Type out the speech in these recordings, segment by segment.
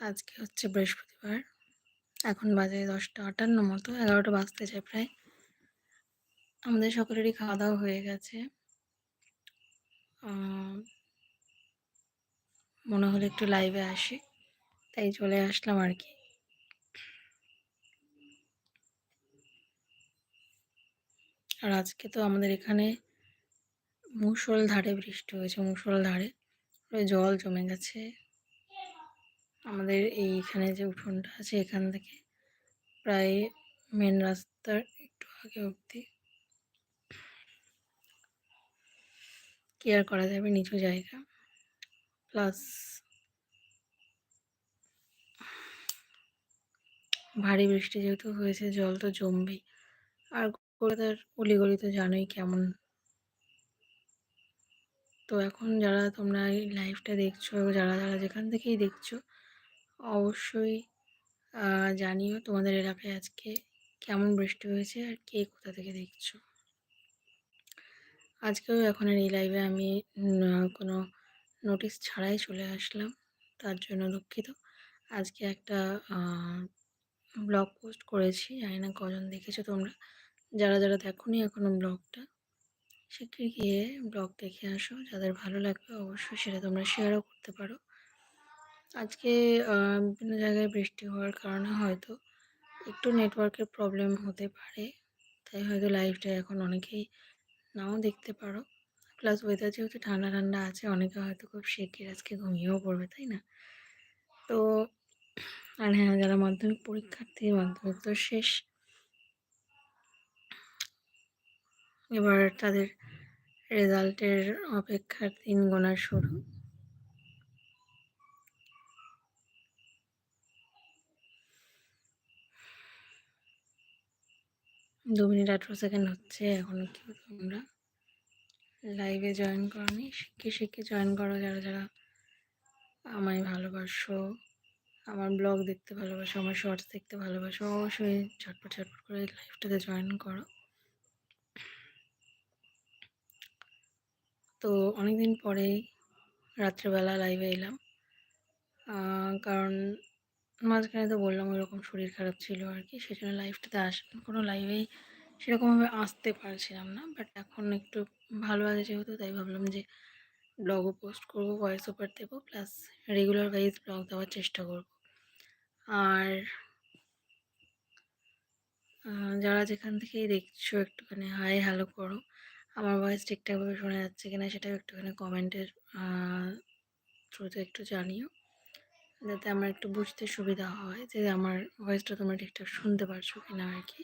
আজকে হচ্ছে বৃহস্পতিবার। এখন বাজে দশটা আটান্ন মতো, এগারোটা বাজতে যায় প্রায়। আমাদের সকলেরই খাওয়া দাওয়া হয়ে গেছে। মনে হলো একটু লাইভে আসি, তাই চলে আসলাম আর কি। আর আজকে তো আমাদের এখানে মুসল ধারে বৃষ্টি হয়েছে মুসল ধারে জল জমে গেছে। আমাদের এইখানে যে উঠোনটা আছে এখান থেকে প্রায় মেন রাস্তার একটু আগে অবধি। কেয়ার করা যাবে? নিচু জায়গা। প্লাস ভারী বৃষ্টি যেহেতু হয়েছে, জল তো জমবেই। আর কলকাতার অলিগলি তো জানোই কেমন। তো এখন যারা তোমরা এই লাইভটা দেখছ, যারা যারা যেখান থেকেই দেখছ অবশ্যই। জানিও তোমাদের এলাকায় আজকে কেমন বৃষ্টি হয়েছে আর কে কোথা থেকে দেখছ? আজকেও এখন এই লাইভে আমি কোনো নোটিশ ছাড়াই চলে আসলাম। তার জন্য দুঃখিত। আজকে একটা ব্লগ পোস্ট করেছি, জানি না কজন দেখেছ তোমরা। যারা যারা দেখোনি এখনও ব্লগটা শিগগির গিয়ে ব্লগ দেখে আসো। যাদের ভালো লাগবে অবশ্যই সেটা তোমরা শেয়ারও করতে পারো। আজকে বিভিন্ন জায়গায় বৃষ্টি হওয়ার কারণে হয়তো একটু নেটওয়ার্কের প্রবলেম হতে পারে। তাই হয়তো লাইভটা এখন অনেকেই নাও দেখতে পারো। প্লাস ওয়েদার যেহেতু ঠান্ডা ঠান্ডা আছে, অনেকে হয়তো খুব শীতের আজকে ঘুমিয়েও পড়বে, তাই না? তো, আর হ্যাঁ যারা মাধ্যমিক পরীক্ষার্থী, মাধ্যমিক তো শেষ। এবার তাদের রেজাল্টের অপেক্ষার দিন গোনা শুরু। দু মিনিট আঠেরো সেকেন্ড হচ্ছে, এখন কেউ তোমরা লাইভে জয়েন করনি। শিখে শিখে জয়েন করো যারা যারা আমায় ভালোবাসো, আমার ব্লগ দেখতে ভালোবাসো, আমার শর্টস দেখতে ভালোবাসো, অবশ্যই ঝটপট ঝটপট করে লাইভটাতে জয়েন করো। তো অনেকদিন পরেই রাত্রেবেলা লাইভে এলাম। কারণ মাঝখানে তো বললাম ওইরকম শরীর খারাপ ছিল আর কি, সেজন্য লাইভটাতে আস, কোনো লাইভেই সেরকমভাবে আসতে পারছিলাম না বাট এখন একটু ভালো আছে যেহেতু, তাই ভাবলাম যে ব্লগও পোস্ট করব ভয়েস ওভার দেবো প্লাস রেগুলার ওয়াইজ ব্লগ দেওয়ার চেষ্টা করব। আর যারা যেখান থেকেই দেখছ একটুখানি হাই হ্যালো করো আমার ভয়েস ঠিকঠাকভাবে শোনা যাচ্ছে কিনা সেটাও একটুখানি কমেন্টের থ্রুতে একটু জানিও। যাতে আমার একটু বুঝতে সুবিধা হয় যে আমার ভয়েসটা তোমরা ঠিকঠাক শুনতে পারছ কি না আর কি।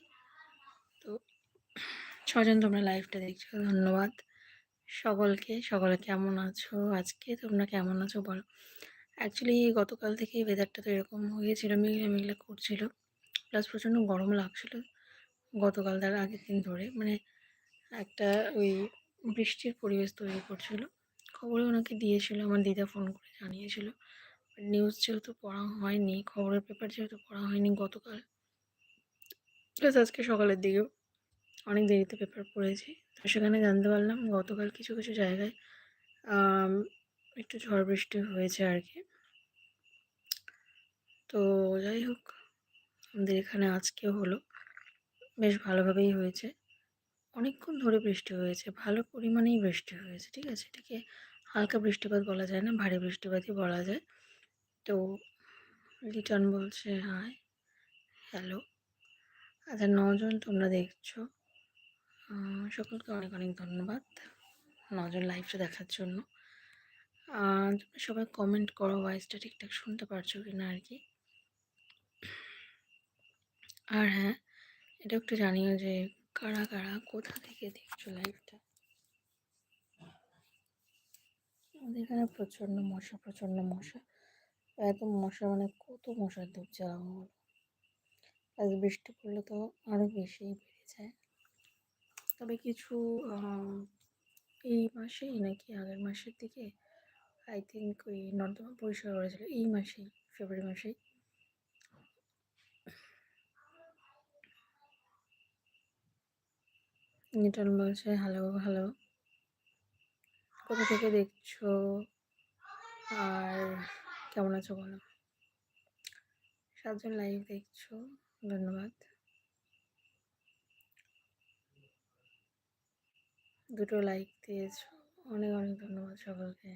তো ছজন তোমরা লাইভটা দেখছ, ধন্যবাদ। সকলকে, সকলে কেমন আছো? আজকে তোমরা কেমন আছো বলো? অ্যাকচুয়ালি গতকাল থেকে ওয়েদারটা তো এরকম হয়েছিল, মেঘলা মেঘলা করছিল। প্লাস প্রচণ্ড গরম লাগছিল গতকাল তার আগের দিন ধরে। মানে একটা ওই বৃষ্টির পরিবেশ তৈরি করছিল। খবরে ওনাকে দিয়েছিল, আমার দিদা ফোন করে জানিয়েছিল। নিউজ যেহেতু পড়া হয়নি, খবরের পেপার যেহেতু পড়া হয়নি গতকাল প্লাস আজকে সকালের দিকেও অনেক দেরিতে পেপার পড়েছি। তো সেখানে জানতে পারলাম গতকাল কিছু কিছু জায়গায় একটু ঝড় বৃষ্টি হয়েছে আর কি তো যাই হোক, আমাদের এখানে আজকেও হলো। বেশ ভালোভাবেই হয়েছে। অনেকক্ষণ ধরে বৃষ্টি হয়েছে, ভালো পরিমাণেই বৃষ্টি হয়েছে, ঠিক আছে? এটাকে হালকা বৃষ্টিপাত বলা যায় না, ভারী বৃষ্টিপাতই বলা যায়। তো লিটন বলছে, হাই, হ্যালো। আচ্ছা নজন তোমরা দেখছ। সকলকে অনেক অনেক ধন্যবাদ নজন লাইভটা দেখার জন্য। তোমরা সবাই কমেন্ট করো ভয়েসটা ঠিকঠাক শুনতে পারছ কি না আর কি? আর হ্যাঁ এটা একটু জানিও যে কারা কারা, কোথা থেকে দেখছ লাইভটা আমাদের এখানে প্রচণ্ড মশা প্রচণ্ড মশা। এত মশা মানে কত মশার ধূপ জ্বালা হলো আজ বৃষ্টি পড়লে তো আরও বেশি বেড়ে যায়। তবে কিছু এই মাসেই নাকি আগের মাসের দিকে আই থিঙ্ক ওই নর্দমা পরিষ্কার করেছিল, এই মাসেই ফেব্রুয়ারি মাসেই। নিটন বলছে হ্যালো হ্যালো কোথা থেকে দেখছ? কেমন আছো বলো? সাতজন লাইভ দেখছ, ধন্যবাদ। দুটো লাইক দিয়েছ, অনেক অনেক ধন্যবাদ সকলকে।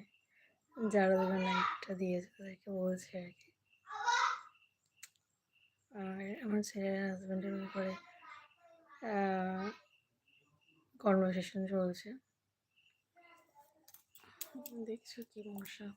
যারা দুটো লাইকটা দিয়েছে তাদেরকে বলছি আর কি। আর আমার ছেলের হাজব্যান্ডের উপরে কনভারসেশন চলছে। দেখছ কি মশা।